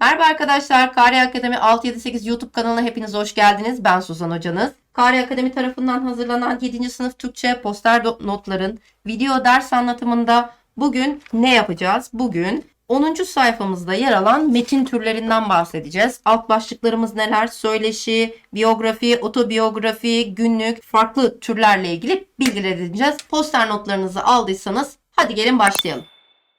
Merhaba arkadaşlar, Kari Akademi 678 YouTube kanalına hepiniz hoş geldiniz. Ben Suzan Hocanız. Kari Akademi tarafından hazırlanan 7. sınıf Türkçe poster notların video ders anlatımında bugün ne yapacağız? Bugün 10. sayfamızda yer alan metin türlerinden bahsedeceğiz. Alt başlıklarımız neler? Söyleşi, biyografi, otobiyografi, günlük, farklı türlerle ilgili bilgiler edineceğiz. Poster notlarınızı aldıysanız hadi gelin başlayalım.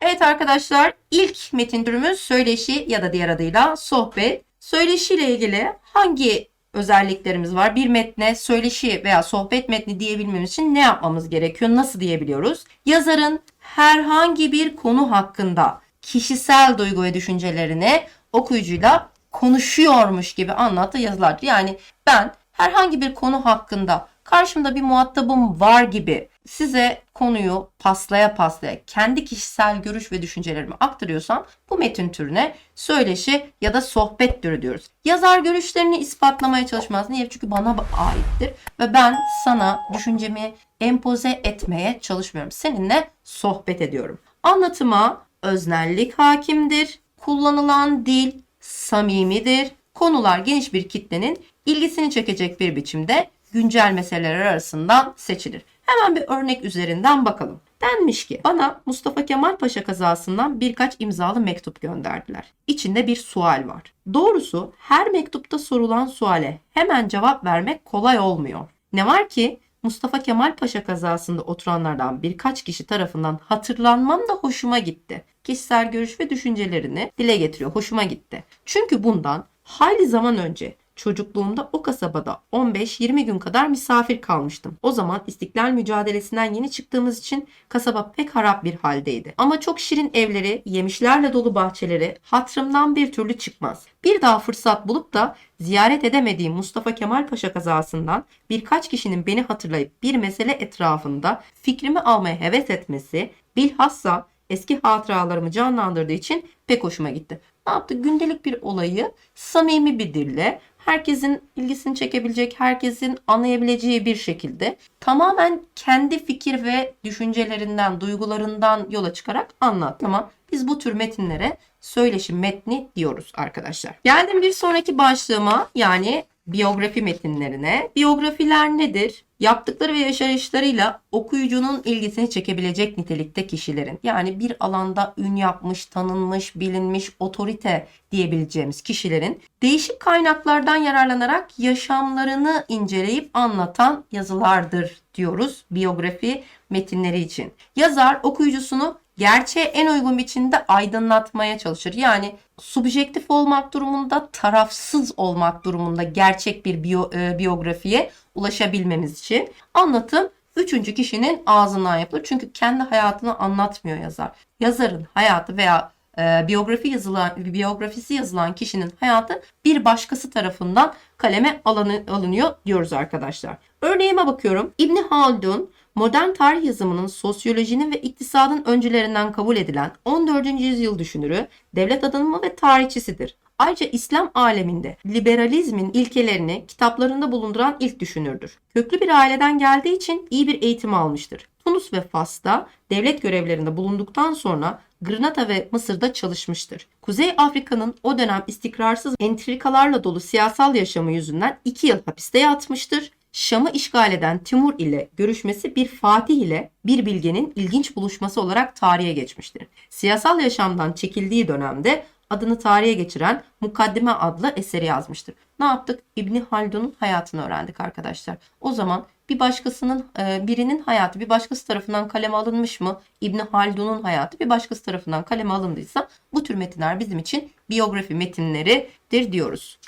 Evet arkadaşlar ilk metin türümüz söyleşi ya da diğer adıyla sohbet. Söyleşi ile ilgili hangi özelliklerimiz var? Bir metne söyleşi veya sohbet metni diyebilmemiz için ne yapmamız gerekiyor? Nasıl diyebiliyoruz? Yazarın herhangi bir konu hakkında kişisel duygu ve düşüncelerini okuyucuyla konuşuyormuş gibi anlattığı yazılardır. Yani ben herhangi bir konu hakkında karşımda bir muhatabım var gibi size konuyu paslaya paslaya kendi kişisel görüş ve düşüncelerimi aktarıyorsam bu metin türüne söyleşi ya da sohbet türü diyoruz. Yazar görüşlerini ispatlamaya çalışmaz. Niye? Çünkü bana aittir ve ben sana düşüncemi empoze etmeye çalışmıyorum. Seninle sohbet ediyorum. Anlatıma öznellik hakimdir. Kullanılan dil samimidir. Konular geniş bir kitlenin ilgisini çekecek bir biçimde güncel meseleler arasından seçilir. Hemen bir örnek üzerinden bakalım. Denmiş ki bana Mustafa Kemal Paşa kazasından birkaç imzalı mektup gönderdiler. İçinde bir sual var. Doğrusu her mektupta sorulan suale hemen cevap vermek kolay olmuyor. Ne var ki Mustafa Kemal Paşa kazasında oturanlardan birkaç kişi tarafından hatırlanmam da hoşuma gitti. Kişisel görüş ve düşüncelerini dile getiriyor. Hoşuma gitti. Çünkü bundan hayli zaman önce çocukluğumda o kasabada 15-20 gün kadar misafir kalmıştım. O zaman İstiklal mücadelesinden yeni çıktığımız için kasaba pek harap bir haldeydi. Ama çok şirin evleri, yemişlerle dolu bahçeleri hatırımdan bir türlü çıkmaz. Bir daha fırsat bulup da ziyaret edemediğim Mustafa Kemal Paşa kazasından birkaç kişinin beni hatırlayıp bir mesele etrafında fikrimi almaya heves etmesi bilhassa eski hatıralarımı canlandırdığı için pek hoşuma gitti. Ne yaptı? Gündelik bir olayı samimi bir dille herkesin ilgisini çekebilecek, herkesin anlayabileceği bir şekilde tamamen kendi fikir ve düşüncelerinden, duygularından yola çıkarak anlat. Ama biz bu tür metinlere söyleşi metni diyoruz arkadaşlar. Geldim bir sonraki başlığıma yani biyografi metinlerine. Biyografiler nedir? Yaptıkları ve yaşayışlarıyla okuyucunun ilgisini çekebilecek nitelikte kişilerin yani bir alanda ün yapmış, tanınmış, bilinmiş, otorite diyebileceğimiz kişilerin değişik kaynaklardan yararlanarak yaşamlarını inceleyip anlatan yazılardır diyoruz biyografi metinleri için. Yazar okuyucusunu gerçeğe en uygun biçimde aydınlatmaya çalışır. Yani subjektif olmak durumunda, tarafsız olmak durumunda gerçek bir biyo, e, biyografiye ulaşabilmemiz için anlatım üçüncü kişinin ağzından yapılır. Çünkü kendi hayatını anlatmıyor yazar. Yazarın hayatı veya e, biyografi yazılan biyografisi yazılan kişinin hayatı bir başkası tarafından kaleme alını, alınıyor diyoruz arkadaşlar. Örneğime bakıyorum. İbni Haldun modern tarih yazımının sosyolojinin ve iktisadın öncülerinden kabul edilen 14. yüzyıl düşünürü, devlet adamı ve tarihçisidir. Ayrıca İslam aleminde liberalizmin ilkelerini kitaplarında bulunduran ilk düşünürdür. Köklü bir aileden geldiği için iyi bir eğitim almıştır. Tunus ve Fas'ta devlet görevlerinde bulunduktan sonra Granada ve Mısır'da çalışmıştır. Kuzey Afrika'nın o dönem istikrarsız entrikalarla dolu siyasal yaşamı yüzünden 2 yıl hapiste yatmıştır. Şam'ı işgal eden Timur ile görüşmesi bir Fatih ile bir bilgenin ilginç buluşması olarak tarihe geçmiştir. Siyasal yaşamdan çekildiği dönemde adını tarihe geçiren Mukaddime adlı eseri yazmıştır. Ne yaptık? İbni Haldun'un hayatını öğrendik arkadaşlar. O zaman bir başkasının e, birinin hayatı bir başkası tarafından kaleme alınmış mı? İbni Haldun'un hayatı bir başkası tarafından kaleme alındıysa bu tür metinler bizim için biyografi metinleridir diyoruz.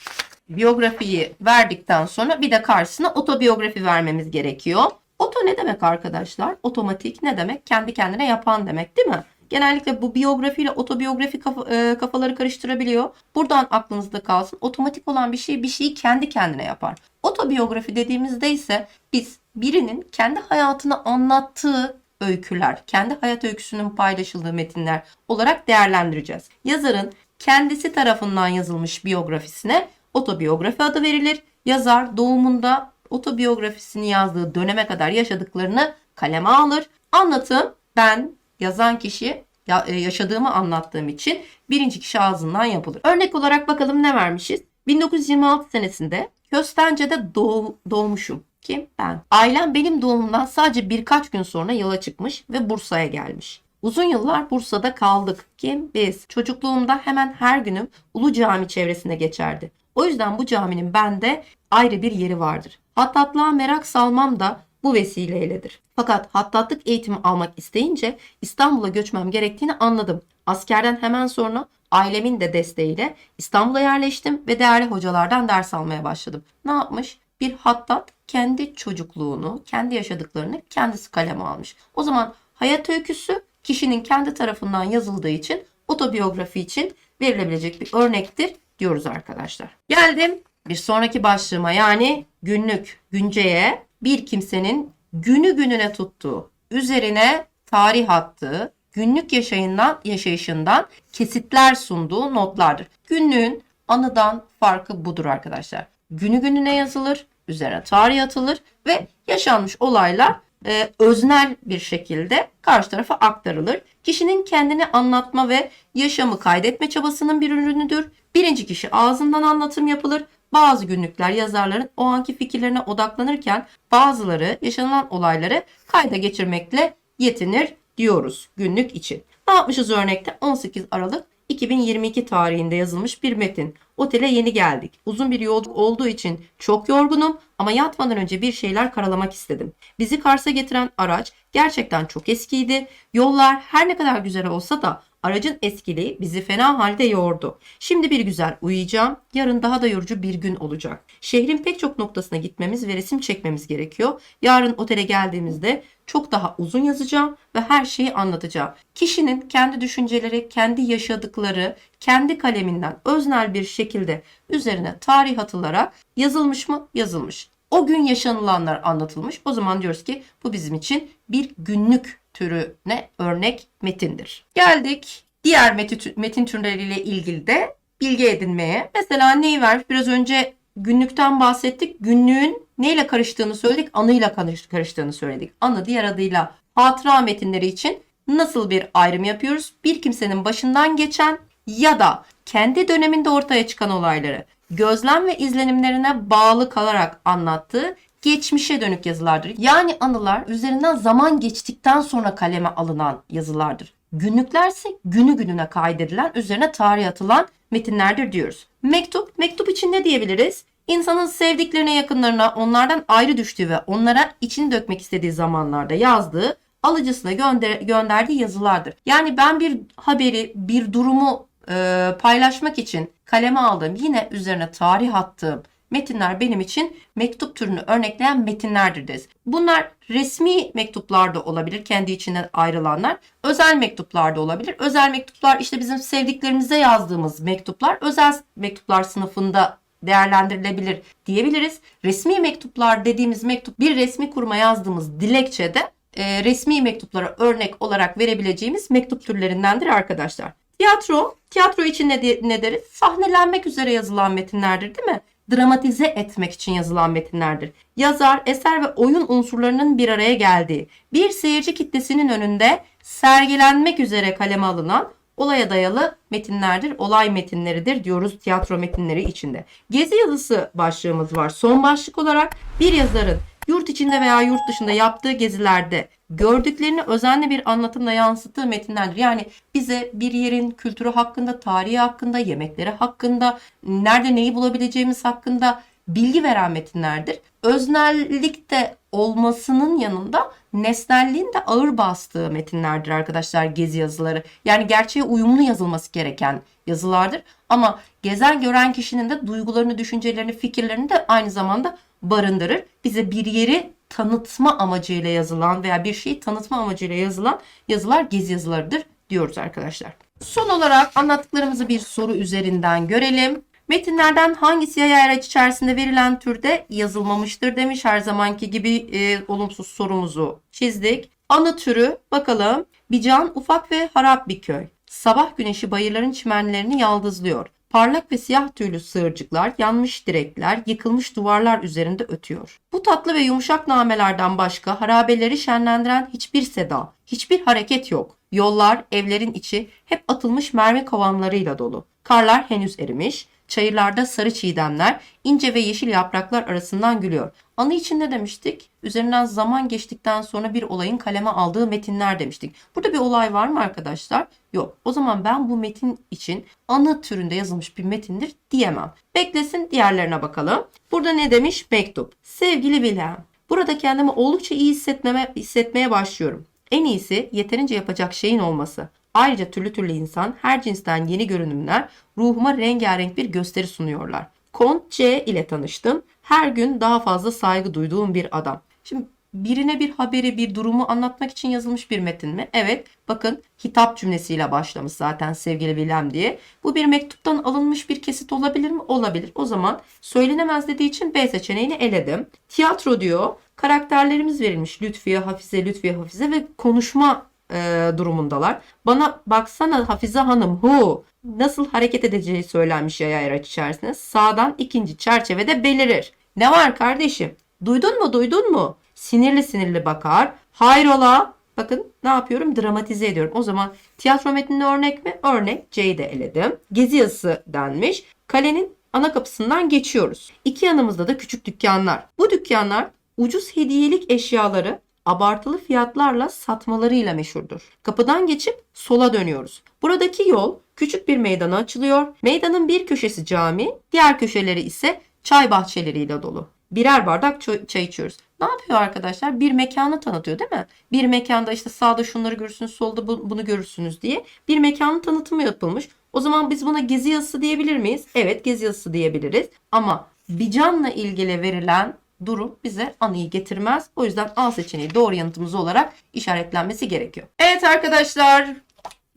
Biyografiyi verdikten sonra bir de karşısına otobiyografi vermemiz gerekiyor. Oto ne demek arkadaşlar? Otomatik ne demek? Kendi kendine yapan demek değil mi? Genellikle bu biyografi ile otobiyografi e, kafaları karıştırabiliyor. Buradan aklınızda kalsın. Otomatik olan bir şey bir şeyi kendi kendine yapar. Otobiyografi dediğimizde ise biz birinin kendi hayatını anlattığı öyküler, kendi hayat öyküsünün paylaşıldığı metinler olarak değerlendireceğiz. Yazarın kendisi tarafından yazılmış biyografisine otobiyografi adı verilir. Yazar doğumunda otobiyografisini yazdığı döneme kadar yaşadıklarını kaleme alır. Anlatım ben yazan kişi e, yaşadığımı anlattığım için birinci kişi ağzından yapılır. Örnek olarak bakalım ne vermişiz? 1926 senesinde Köstence'de doğ- doğmuşum. Kim? Ben. Ailem benim doğumumdan sadece birkaç gün sonra yola çıkmış ve Bursa'ya gelmiş. Uzun yıllar Bursa'da kaldık. Kim? Biz. Çocukluğumda hemen her günüm Ulu Cami çevresinde geçerdi. O yüzden bu caminin bende ayrı bir yeri vardır. Hattatlığa merak salmam da bu vesileyledir. Fakat hattatlık eğitimi almak isteyince İstanbul'a göçmem gerektiğini anladım. Askerden hemen sonra ailemin de desteğiyle İstanbul'a yerleştim ve değerli hocalardan ders almaya başladım. Ne yapmış? Bir hattat kendi çocukluğunu, kendi yaşadıklarını kendisi kaleme almış. O zaman hayat öyküsü kişinin kendi tarafından yazıldığı için otobiyografi için verilebilecek bir örnektir diyoruz arkadaşlar. Geldim bir sonraki başlığıma yani günlük, günceye bir kimsenin günü gününe tuttuğu, üzerine tarih attığı, günlük yaşayından, yaşayışından kesitler sunduğu notlardır. Günlüğün anıdan farkı budur arkadaşlar. Günü gününe yazılır, üzerine tarih atılır ve yaşanmış olaylar e, öznel bir şekilde karşı tarafa aktarılır. Kişinin kendini anlatma ve yaşamı kaydetme çabasının bir ürünüdür. Birinci kişi ağzından anlatım yapılır. Bazı günlükler yazarların o anki fikirlerine odaklanırken bazıları yaşanılan olayları kayda geçirmekle yetinir diyoruz günlük için. Ne yapmışız örnekte? 18 Aralık 2022 tarihinde yazılmış bir metin. Otele yeni geldik. Uzun bir yolculuk olduğu için çok yorgunum ama yatmadan önce bir şeyler karalamak istedim. Bizi Kars'a getiren araç gerçekten çok eskiydi. Yollar her ne kadar güzel olsa da aracın eskiliği bizi fena halde yordu. Şimdi bir güzel uyuyacağım. Yarın daha da yorucu bir gün olacak. Şehrin pek çok noktasına gitmemiz ve resim çekmemiz gerekiyor. Yarın otele geldiğimizde çok daha uzun yazacağım ve her şeyi anlatacağım. Kişinin kendi düşünceleri, kendi yaşadıkları, kendi kaleminden öznel bir şekilde üzerine tarih atılarak yazılmış mı? Yazılmış. O gün yaşanılanlar anlatılmış. O zaman diyoruz ki bu bizim için bir günlük türüne örnek metindir. Geldik diğer metin, metin türleriyle ilgili de bilgi edinmeye. Mesela neyi var? Biraz önce günlükten bahsettik. Günlüğün neyle karıştığını söyledik? Anıyla karış- karıştığını söyledik. Anı diğer adıyla hatıra metinleri için nasıl bir ayrım yapıyoruz? Bir kimsenin başından geçen ya da kendi döneminde ortaya çıkan olayları gözlem ve izlenimlerine bağlı kalarak anlattığı geçmişe dönük yazılardır. Yani anılar üzerinden zaman geçtikten sonra kaleme alınan yazılardır. Günlüklerse günü gününe kaydedilen, üzerine tarih atılan metinlerdir diyoruz. Mektup, mektup için ne diyebiliriz? İnsanın sevdiklerine, yakınlarına, onlardan ayrı düştüğü ve onlara içini dökmek istediği zamanlarda yazdığı, alıcısına gönder gönderdiği yazılardır. Yani ben bir haberi, bir durumu e, paylaşmak için kaleme aldığım, yine üzerine tarih attığım metinler benim için mektup türünü örnekleyen metinlerdir deriz. Bunlar resmi mektuplarda olabilir, kendi içinden ayrılanlar. Özel mektuplarda olabilir. Özel mektuplar işte bizim sevdiklerimize yazdığımız mektuplar özel mektuplar sınıfında değerlendirilebilir diyebiliriz. Resmi mektuplar dediğimiz mektup bir resmi kuruma yazdığımız dilekçede e, resmi mektuplara örnek olarak verebileceğimiz mektup türlerindendir arkadaşlar. Tiyatro, tiyatro için ne, de- ne deriz? Sahnelenmek üzere yazılan metinlerdir değil mi? Dramatize etmek için yazılan metinlerdir. Yazar, eser ve oyun unsurlarının bir araya geldiği, bir seyirci kitlesinin önünde sergilenmek üzere kaleme alınan olaya dayalı metinlerdir, olay metinleridir diyoruz tiyatro metinleri içinde. Gezi yazısı başlığımız var. Son başlık olarak bir yazarın yurt içinde veya yurt dışında yaptığı gezilerde gördüklerini özenli bir anlatımla yansıttığı metinlerdir. Yani bize bir yerin kültürü hakkında, tarihi hakkında, yemekleri hakkında, nerede neyi bulabileceğimiz hakkında bilgi veren metinlerdir. Öznellikte olmasının yanında nesnelliğin de ağır bastığı metinlerdir arkadaşlar gezi yazıları. Yani gerçeğe uyumlu yazılması gereken yazılardır. Ama gezen gören kişinin de duygularını, düşüncelerini, fikirlerini de aynı zamanda barındırır. Bize bir yeri tanıtma amacıyla yazılan veya bir şeyi tanıtma amacıyla yazılan yazılar gezi yazılarıdır diyoruz arkadaşlar. Son olarak anlattıklarımızı bir soru üzerinden görelim. Metinlerden hangisi yay araç içerisinde verilen türde yazılmamıştır demiş. Her zamanki gibi e, olumsuz sorumuzu çizdik. Anı türü bakalım. Bican ufak ve harap bir köy. Sabah güneşi bayırların çimenlerini yaldızlıyor. Parlak ve siyah tüylü sığırcıklar, yanmış direkler, yıkılmış duvarlar üzerinde ötüyor. Bu tatlı ve yumuşak namelerden başka harabeleri şenlendiren hiçbir seda, hiçbir hareket yok. Yollar, evlerin içi hep atılmış mermi kovanlarıyla dolu. Karlar henüz erimiş. Çayırlarda sarı çiğdemler ince ve yeşil yapraklar arasından gülüyor. Anı için ne demiştik? Üzerinden zaman geçtikten sonra bir olayın kaleme aldığı metinler demiştik. Burada bir olay var mı arkadaşlar? Yok. O zaman ben bu metin için anı türünde yazılmış bir metindir diyemem. Beklesin diğerlerine bakalım. Burada ne demiş? Mektup. Sevgili Wilhelm. Burada kendimi oldukça iyi hissetmeme, hissetmeye başlıyorum. En iyisi yeterince yapacak şeyin olması. Ayrıca türlü türlü insan, her cinsten yeni görünümler ruhuma rengarenk bir gösteri sunuyorlar. Kont C ile tanıştım. Her gün daha fazla saygı duyduğum bir adam. Şimdi birine bir haberi, bir durumu anlatmak için yazılmış bir metin mi? Evet. Bakın hitap cümlesiyle başlamış zaten sevgili Wilhelm diye. Bu bir mektuptan alınmış bir kesit olabilir mi? Olabilir. O zaman söylenemez dediği için B seçeneğini eledim. Tiyatro diyor. Karakterlerimiz verilmiş. Lütfiye, Hafize, Lütfiye, Hafize ve konuşma e, durumundalar. Bana baksana Hafize Hanım hu nasıl hareket edeceği söylenmiş yaya araç içerisinde. Sağdan ikinci çerçevede belirir. Ne var kardeşim? Duydun mu duydun mu? Sinirli sinirli bakar. Hayrola? Bakın ne yapıyorum? Dramatize ediyorum. O zaman tiyatro metninde örnek mi? Örnek. C'yi de eledim. Gezi yazısı denmiş. Kalenin ana kapısından geçiyoruz. İki yanımızda da küçük dükkanlar. Bu dükkanlar ucuz hediyelik eşyaları abartılı fiyatlarla satmalarıyla meşhurdur. Kapıdan geçip sola dönüyoruz. Buradaki yol küçük bir meydana açılıyor. Meydanın bir köşesi cami, diğer köşeleri ise çay bahçeleriyle dolu. Birer bardak çay, içiyoruz. Ne yapıyor arkadaşlar? Bir mekanı tanıtıyor değil mi? Bir mekanda işte sağda şunları görürsünüz, solda bu- bunu görürsünüz diye bir mekanın tanıtımı yapılmış. O zaman biz buna gezi yazısı diyebilir miyiz? Evet gezi yazısı diyebiliriz. Ama Bican'la ilgili verilen durum bize anıyı getirmez. O yüzden A seçeneği doğru yanıtımız olarak işaretlenmesi gerekiyor. Evet arkadaşlar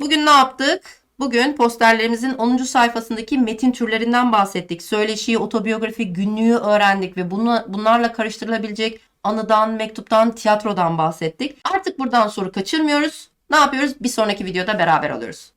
bugün ne yaptık? Bugün posterlerimizin 10. sayfasındaki metin türlerinden bahsettik. Söyleşi, otobiyografi, günlüğü öğrendik ve bunu, bunlarla karıştırılabilecek anıdan, mektuptan, tiyatrodan bahsettik. Artık buradan soru kaçırmıyoruz. Ne yapıyoruz? Bir sonraki videoda beraber alıyoruz.